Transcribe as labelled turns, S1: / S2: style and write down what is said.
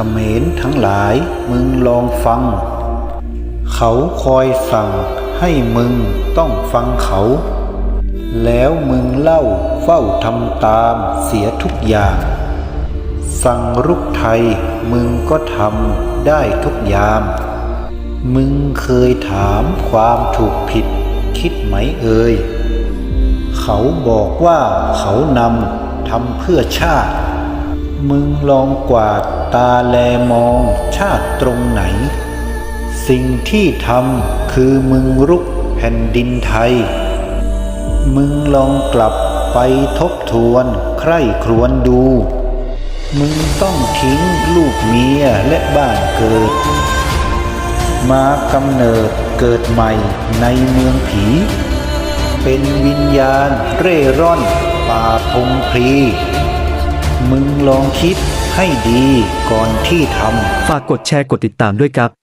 S1: เขมรทั้งหลายมึงลองฟัง เขาคอยสั่งให้มึงต้องฟังเขา แล้วมึงเล่าเฝ้าทำตามเสียทุกอย่าง สั่งรุกไทยมึงก็ทำได้ทุกยาม มึงเคยถามความถูกผิดคิดไหมเอ่ยเขาบอกว่าเขานำทำเพื่อชาติ มึงลองกวาด ตาแลมองชาติตรงไหน สิ่งที่ทำคือมึงรุกแผ่นดินไทย มึงลองกลับไปทบทวนใคร่ครวญดู มึงต้องทิ้งลูกเมียและบ้านเกิด มากำเนิดเกิดใหม่ในเมืองผี เป็นวิญญาณเร่ร่อนป่าพงพรี มึงลองคิด ให้ดีก่อนที่ทำ
S2: ฝากกดแชร์กดติดตามด้วยครับ